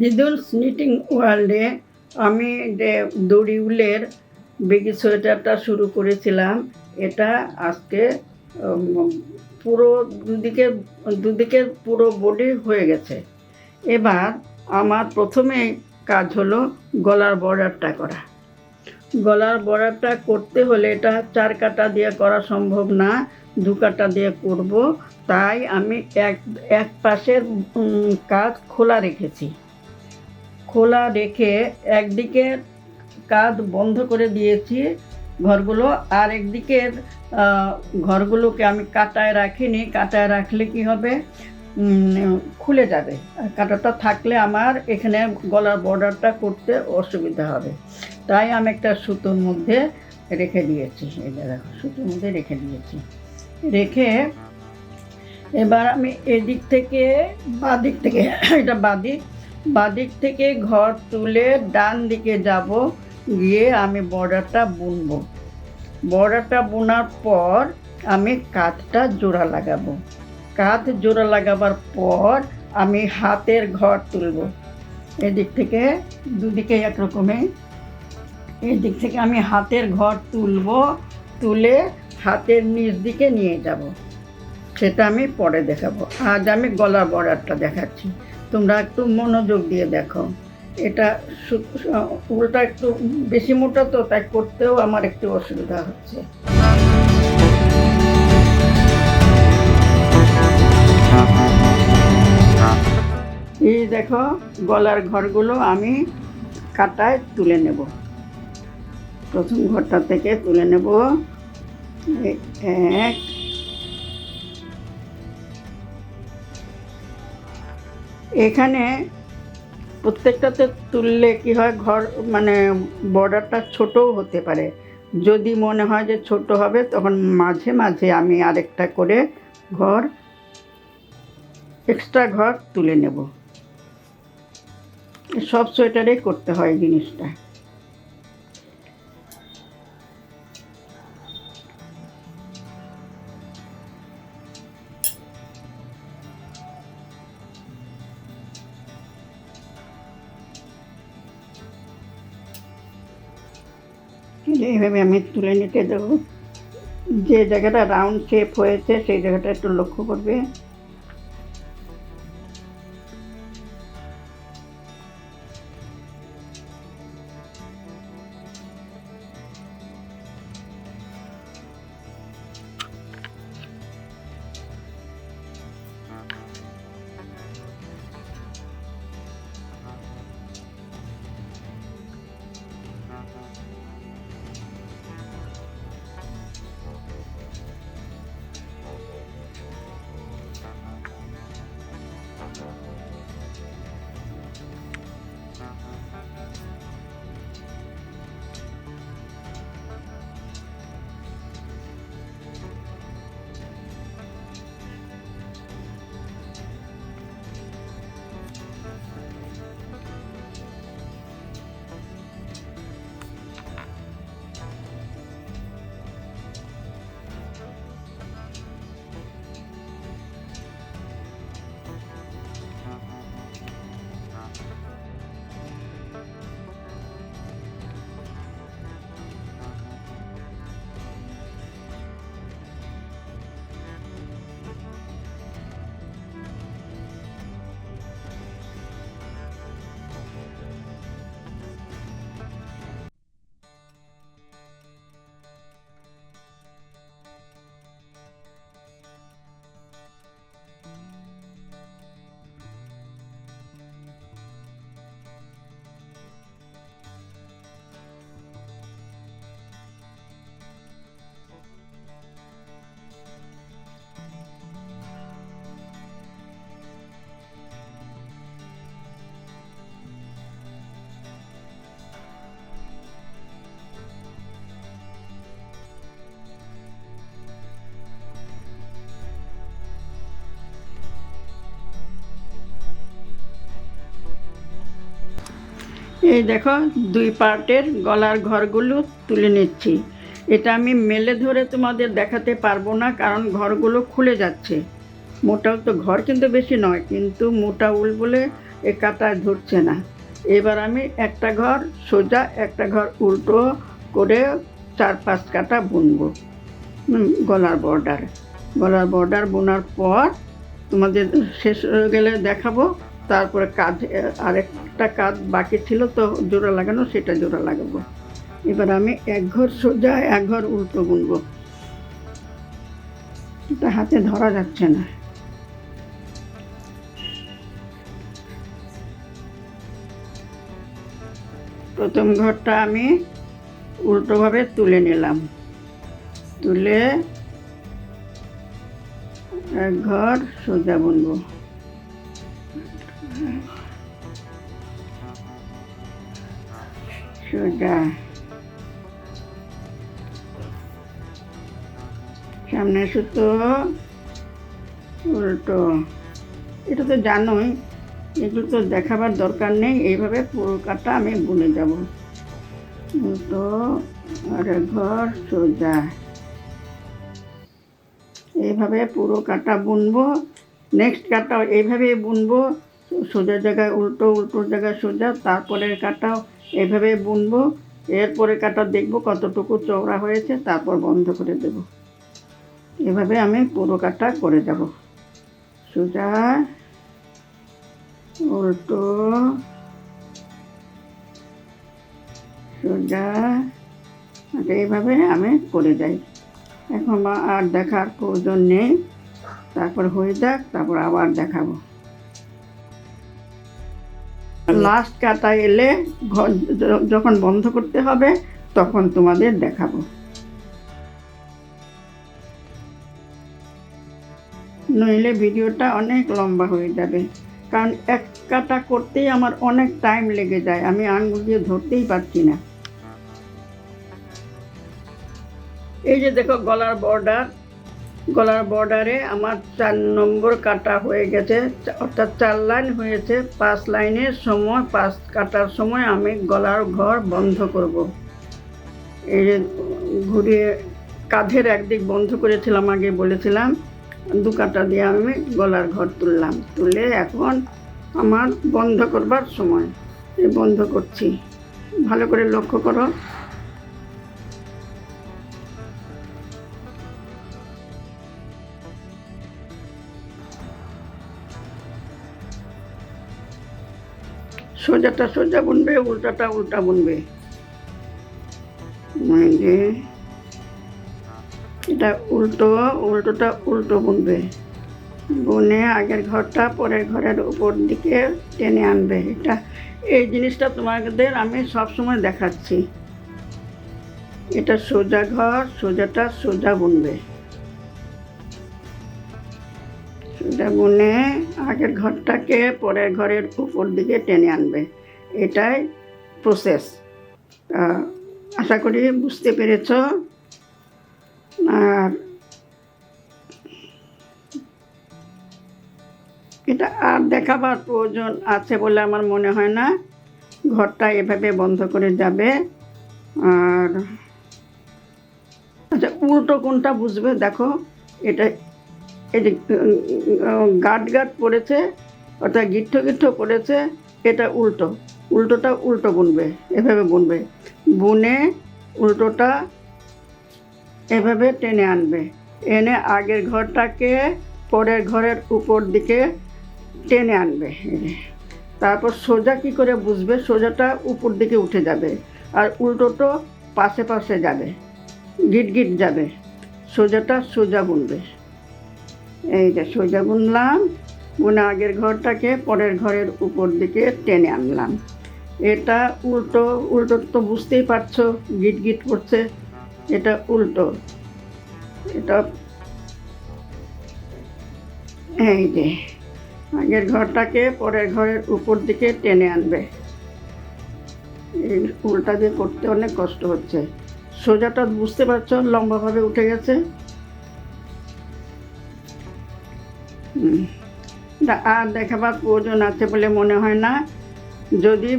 দিদুলস knitting ওয়ার্ল্ডে আমি যে দড়ি উলের বেগি সোয়েটারটা শুরু করেছিলাম, এটা আজকে পুরো দুদিকে দুদিকে পুরো বডি হয়ে গেছে। এবার আমার প্রথমে কাজ হলো গলার বর্ডারটা করা। গলার বর্ডারটা করতে হলে এটা চার কাটা দিয়ে করা সম্ভব না, দু কাটা দিয়ে করব। তাই আমি এক এক পাশের কাজ খোলা রেখেছি। খোলা রেখে একদিকে কাজ বন্ধ করে দিয়েছি ঘরগুলো, আর একদিকের ঘরগুলোকে আমি কাটায় রাখিনি। কাটায় রাখলে কি হবে? খুলে যাবে। কাটাটা থাকলে আমার এখানে গলার বর্ডারটা করতে অসুবিধা হবে। তাই আমি একটা সুতোর মধ্যে রেখে দিয়েছি। এই দেখো, সুতোর মধ্যে রেখে দিয়েছি। রেখে এবার আমি এদিক থেকে বাদিক থেকে, এটা বাদিক বাদিক থেকে ঘর তুলে ডান দিকে যাব, গিয়ে আমি বর্ডারটা বুনবো। বর্ডারটা বোনার পর আমি কাঁধটা জোড়া লাগাবো। কাঁধ জোড়া লাগাবার পর আমি হাতের ঘর তুলব। এদিক থেকে দুদিকে একরকমে। এই দিক থেকে আমি হাতের ঘর তুলব, তুলে হাতের নিচ দিকে নিয়ে যাব। সেটা আমি পরে দেখাবো। আজ আমি গলার বর্ডারটা দেখাচ্ছি। তোমরা একটু মনোযোগ দিয়ে দেখো। এটা উলটা একটু বেশি মোটা তো, তাই করতেও আমার একটু অসুবিধা হচ্ছে। এই দেখো, গলার ঘরগুলো আমি কাটায় তুলে নেব। প্রথম ঘরটা থেকে তুলে নেব। এক এখানে প্রত্যেকটাতে তুললে কি হয়, ঘর মানে বর্ডারটা ছোটও হতে পারে। যদি মনে হয় যে ছোট হবে, তখন মাঝে মাঝে আমি আরেকটা করে ঘর এক্সট্রা ঘর তুলে নেব। সব সোয়েটারেই করতে হয় এই এইভাবে আমি তুলে নিতে দেবো যে জায়গাটা রাউন্ড শেপ হয়েছে, সেই জায়গাটা একটু লক্ষ্য করবে। এই দেখো, দুই পার্টের গলার ঘরগুলো তুলে নিচ্ছি। এটা আমি মেলে ধরে তোমাদের দেখাতে পারব না, কারণ ঘরগুলো খুলে যাচ্ছে। মোটা তো ঘর কিন্তু বেশি নয়, কিন্তু মোটা উল বলে এ কাটায় ধরছে না। এবার আমি একটা ঘর সোজা, একটা ঘর উল্টো করে চার পাঁচ কাটা বুনবো। গলার বর্ডার গলার বর্ডার বোনার পর তোমাদের শেষ হয়ে গেলে দেখাবো। তারপরে কাজ আরেকটা কাজ বাকি ছিল তো জোড়া লাগানো, সেটা জোড়া লাগাবো। এবার আমি এক ঘর সোজা, এক ঘর উল্টো বুনবো। এটা হাতে ধরা যাচ্ছে না। প্রথম ঘরটা আমি উল্টোভাবে তুলে নিলাম। তুলে এক ঘর সোজা বুনবো। সোজা সামনে সুতো, উল্টো। এটা তো জানোই, এগুলো তো দেখাবার দরকার নেই, এইভাবে পুরো কাটা আমি বুনে যাব। উল্টো, আর ঘর, সোজা। এইভাবে পুরো কাটা বুনবো নেক্সট কাটা এইভাবে বুনবো। সোজা জায়গায়, উল্টো উল্টো জায়গায় সোজা তারপরে কাটাও এভাবে বুনবো এরপরে কাটা দেখব কতটুকু চওড়া হয়েছে, তারপর বন্ধ করে দেব। এভাবে আমি পুরো কাটা করে যাব। সোজা, উল্টো, সোজা আর এইভাবে আমি করে যাই। এখন আর দেখার প্রয়োজন নেই। তারপর হয়ে যাক, তারপর আবার দেখাবো। লাস্ট কাটা এলে যখন বন্ধ করতে হবে, তখন তোমাদের দেখাবো। নইলে ভিডিওটা অনেক লম্বা হয়ে যাবে। কারণ এক কাটা করতেই আমার অনেক টাইম লেগে যায়। আমি আঙুল দিয়ে ধরতেই পারছি না। এই যে দেখো গলার বর্ডার গলার বর্ডারে আমার চার নম্বর কাটা হয়ে গেছে, অর্থাৎ চার লাইন হয়েছে। পাঁচ লাইনের সময়, পাঁচ কাটার সময় আমি গলার ঘর বন্ধ করব। এই ঘুরিয়ে কাঁধের একদিক বন্ধ করেছিলাম আগে বলেছিলাম, দু কাটা দিয়ে আমি গলার ঘর তুললাম। তুলে এখন আমার বন্ধ করবার সময়। বন্ধ করছি। ভালো করে লক্ষ্য করো। সোজাটা সোজা বুনবে, উল্টাটা উল্টা বুনবে। এটা উল্টো, উল্টোটা উল্টো বুনবে। বুনে আগের ঘরটা পরের ঘরের উপর দিকে টেনে আনবে। এটা, এই জিনিসটা তোমাদের আমি সব সময় দেখাচ্ছি। এটা সোজা ঘর, সোজাটা সোজা বুনবে। সোজা বুনে আগের ঘরটাকে পরের ঘরের উপর দিকে টেনে আনবে। এটাই প্রসেস আশা করি বুঝতে পেরেছ। আর এটা আর দেখাবার প্রয়োজন আছে বলে আমার মনে হয় না। ঘরটা এভাবে বন্ধ করে যাবে। আর আচ্ছা উল্টো কোনটা বুঝবে দেখো। এটা এই যে গাট গাট পড়েছে, অর্থাৎ গিট্ঠ গিট্ঠ পড়েছে, এটা উল্টো। উল্টোটা উল্টো বুনবে, এভাবে বুনবে। বুনে উল্টোটা এভাবে টেনে আনবে। এনে আগের ঘরটাকে পরের ঘরের উপর দিকে টেনে আনবে। তারপর সোজা কি করে বুঝবে? সোজাটা উপর দিকে উঠে যাবে আর উল্টোটো পাশে পাশে যাবে, গিট গিট যাবে। সোজাটা সোজা বুনবে। এই যে সোজা বুনলাম, বুনে আগের ঘরটাকে পরের ঘরের উপর দিকে টেনে আনলাম। এটা উল্টো উল্টো তো বুঝতেই পারছ, গিট গিট করছে। এটা উল্টো। এটা এই যে, আগের ঘরটাকে পরের ঘরের উপর দিকে টেনে আনবে। এই উল্টা দিয়ে করতে অনেক কষ্ট হচ্ছে। সোজাটা বুঝতে পারছ, লম্বাভাবে উঠে গেছে। আর দেখাবার প্রয়োজন আছে বলে মনে হয় না। যদি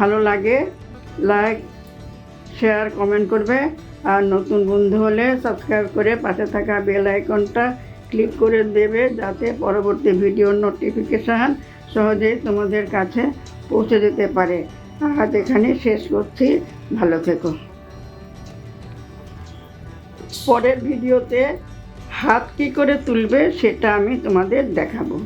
ভালো লাগে লাইক শেয়ার কমেন্ট করবে। আর নতুন বন্ধু হলে সাবস্ক্রাইব করে পাশে থাকা বেল আইকনটা ক্লিক করে দেবে যাতে পরবর্তী ভিডিওর নোটিফিকেশান সহজেই তোমাদের কাছে পৌঁছে যেতে পারে। আজ এখানে শেষ করছি। ভালো থেকো। পরের ভিডিওতে হাত কি করে তুলবে সেটা আমি তোমাদের দেখাবো।